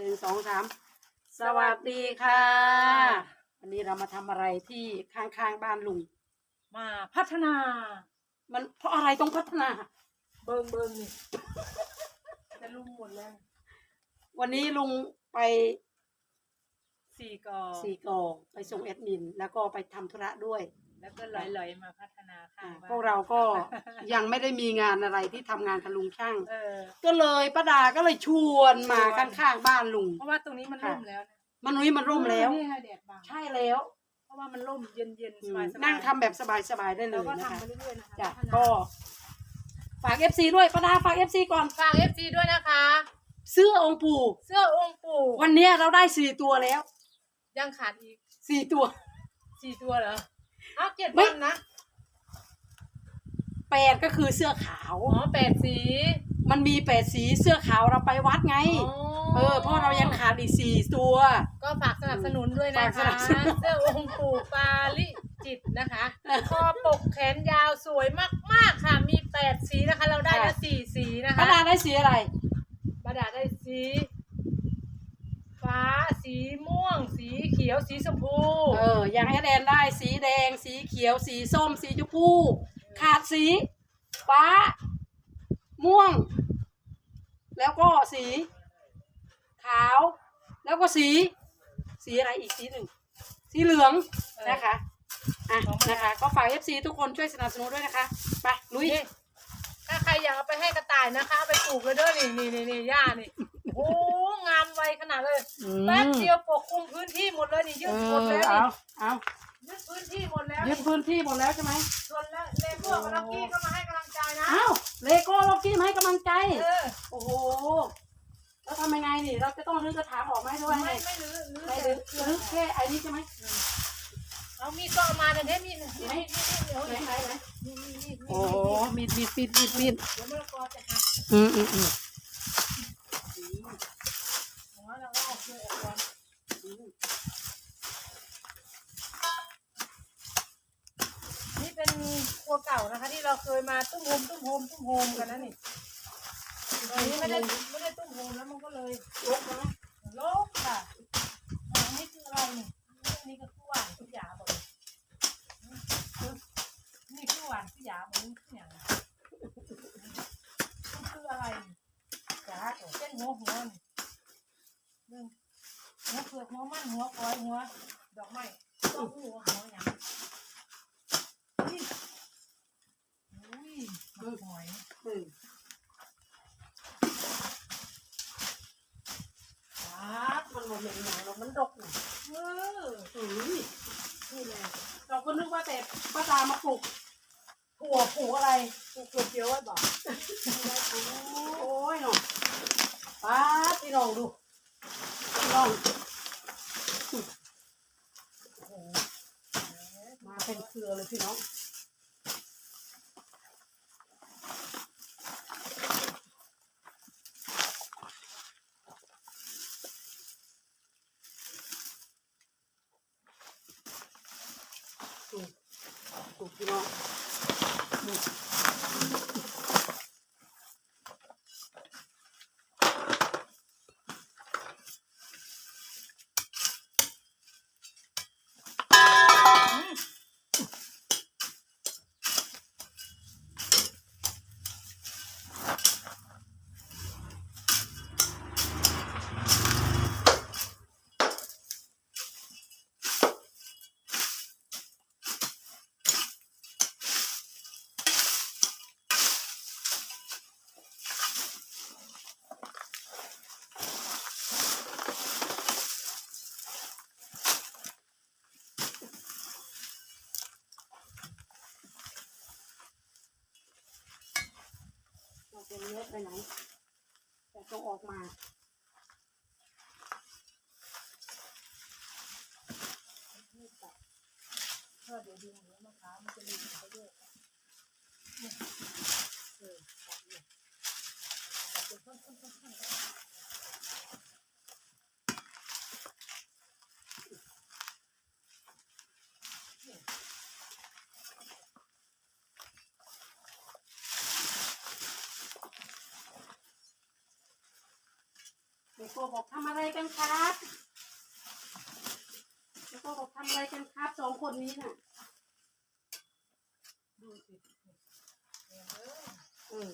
หนึ่งสองสามสวัสดีค่ะ วันนี้เรามาทำอะไรที่ข้างๆบ้านลุง มาพัฒนา มันเพราะอะไรต้องพัฒนา เบิงเบิงนี่จะลุมหมดแล้ววันนี้ลุงไปสี่กอสี่กอไปส่งแอดมิน แล้วก็ไปทำธุระด้วย แล้วก็ลอยๆมาพัฒนาค่ะอ่าพวกเราก็ยังไม่ได้มีงานอะไรที่ทำงานกับลุงช่างเออก็เลยป้าดาก็เลยชวนมาชวนข้างๆบ้านลุง เพราะว่าตรงนี้มันร่มแล้วนะมันนุ้ยมันร่มแล้วนี่ไงแดดบังใช่แล้ว เพราะว่ามันร่มเย็นเย็นอืสมบายสบายนั่งทำแบบสบายๆได้เลเรายก็นะคะทำไปเรื่อยๆนะคะจ้ะพัฒนาก็ฝากเอฟซีด้วยป้าดาฝากเอฟซีก่อนฝากเอฟซีด้วยนะคะ เสื้อองค์ปู่เสื้อองค์ปู่วันเนี้ยเราได้สี่ตัวแล้ว ยังขาดอีกสี่ตัวสี่ตัวเหรอเอาเจ็ดไม่วันนะแปดก็คือเสื้อขาว อ๋อแปดสีมันมีแปดสีเสื้อขาวเราไปวัดไงอ๋อเออเพราะเรายังขาดอีกสี่ตัว ก็ฝากสนับสนุนด้วยนะฝากสคะนับสนุน เสื้อองค์ปู่ปาลิจิตนะคะคอปกแขนยาวสวยมากๆค่ะ มีแปดสีนะคะ เราได้ละสี่สีนะป้าคะดาได้สีอะไรบาดาได้สี ฟ้าสีม่วง สีเขียวสีชมพู เออ อย่างแอดแอนได้สีแดง สีเขียว สีส้ม สีชมพู ขาดสี ฟ้า ม่วง แล้วก็สี ขาว แล้วก็สี สีอะไรอีกสีหนึ่ง สีเหลืองนะคะ อะ นะคะ ก็ฝากเอฟซีทุกคนช่วยสนับสนุนด้วยนะคะ ไป ลุยนี่ถ้าใครอยากเอาไปให้กระต่ายนะคะเอาไปปลูกเลยเด้อนี่นี่นี่นี่หญ้านี่ โอ้ งามไวขนาดเลยอืม แป๊บเดียวปกคลุมพื้นที่หมดเลยนี่ยึเอดหมดอแล้วเอานี่เอายึดพื้นที่หมดแล้วยึดพื้นที่หมดแล้วใช่ไหมส่วนแล้วเลโก้กับล็อกกี้ก็มาให้กำลังใจนะอ้าวเลโก้ล็อกกี้มาให้กำลังใจ เออโอ้โหแล้วทำยังไงนี่ เราจะต้องรื้อกระถางออกไหมด้วยไม่ไม่ไม่รื้อรื้อไม่แต่รื้อรื้อแค่ไอ้นี้ใช่ไหมเอามีดก็เอามาแต่เนี้ยมีดนี่นี่นี่ไหนนี่ไหนไหนนี่นี่นี่โอ้มีดมีดมีดมีดมีดเดี๋ยวมะละกอจะหักอืมอืมอืมหัวเราก็เอาเกลือออกก่อนนี่เป็น ครัวเก่านะคะ ที่เราเคยมาตุ้มโฮมตุ้มโฮมตุ้มโฮมกันนะนี่ตอนนี้ไม่ได้ไม่ได้ตุ้มโฮมแล้วมันก็เลยลกนะลกค่ะอันนี้คืออะไรนี่อันนี้ก็คือหวานคือยาบอกนี่คือหวานคือยาบอกนี่คืออย่างไรมันคืออะไรจ้าเส้นหัวหัวนี่เรื่องหัวเผือกหัวมันหัวก้อยหัวดอกไม้ต้องหัวหัวอย่างนี่อุ้ยมันหอย อืม ครับ มันหมดเลยหนังเรามันดกหน่อย เออ อืม นี่แหละ เราก็นึกว่า แต่ป้าตามาปลูกถั่วปลูกอะไร ปลูกถั่วเขียวไว้บอก โอ้ยหนูป้าดพี่น้องดูพี่น้องโอ้โหมาเป็นเครือเลยพี่น้อง ถูกถูกพี่น้องนี่เราเป็นเล็บไปไหน แต่ต้องออกมา เพื่อเดี๋ยวดึงหัวมะพร้าวมันจะดึงไปด้วย เนี่ยเออตัดเลยตัดเป็นท่อนๆๆแล้วก็บอกทำอะไรกันครับแล้วก็บอกทำอะไรกันครับสองคนนี้น่ะ ดูสิเออ เออ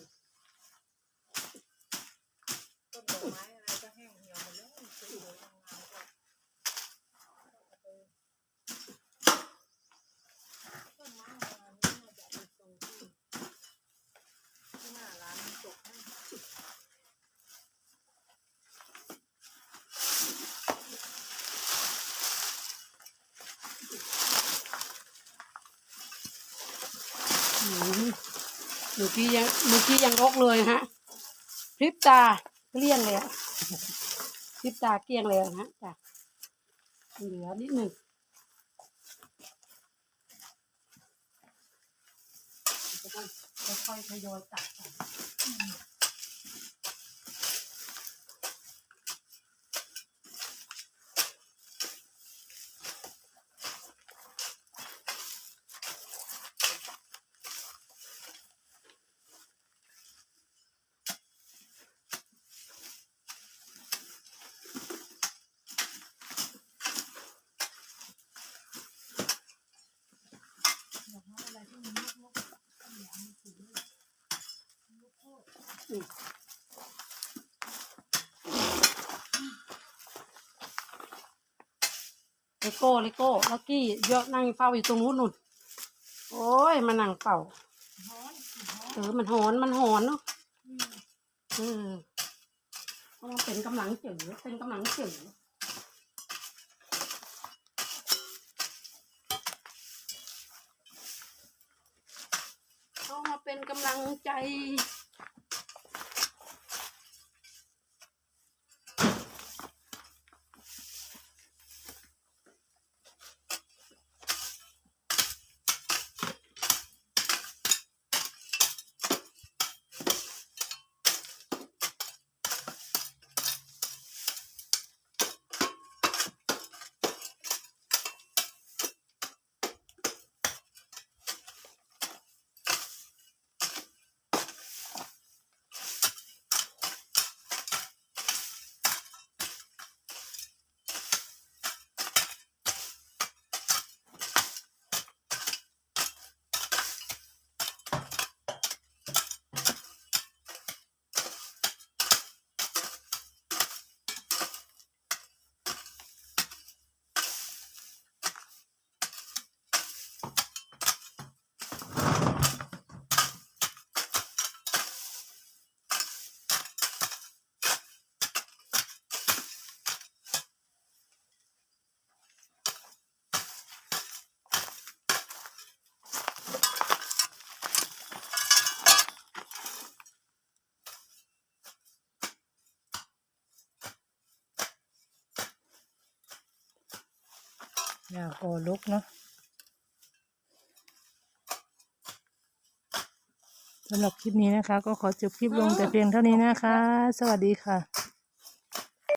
ต้นดอกไม้อะไรก็แห้งเหี่ยวหมดแล้วสวยๆงามๆก็เอาไปต้นไม้งามนี่น่าจะเอาไปปลูกที่ที่หน้าร้านน้ำตกให้ อืม เมื่อกี้ยังเมื่อกี้ยังรกเลยฮะพริบตาเกลี้ยงเลยอะพริบตาเกลี้ยงเลยฮะจ้ะเหลือนิดหนึ่งค่อยๆทยอยตัดอกไม้อะไรที่มันลกๆก็อย่าเอามาปลูกเลยลกโคตร เลโก้เลโก้ลักกี้เยอะนั่งเฝ้าอยู่ตรงนู้นนุ่นโอ้ยมานั่งเป่าเออมันหอนมันหอนเนาะอืมเออเพราะมันเป็นกำลังจืดเป็นกำลังจืดเอามาเป็นกำลังใจ ยาก่อลุกเนาะสำหรับคลิปนี้นะคะ ก็ขอจบคลิปลงแต่เพียงเท่านี้นะคะ สวัสดีค่ะ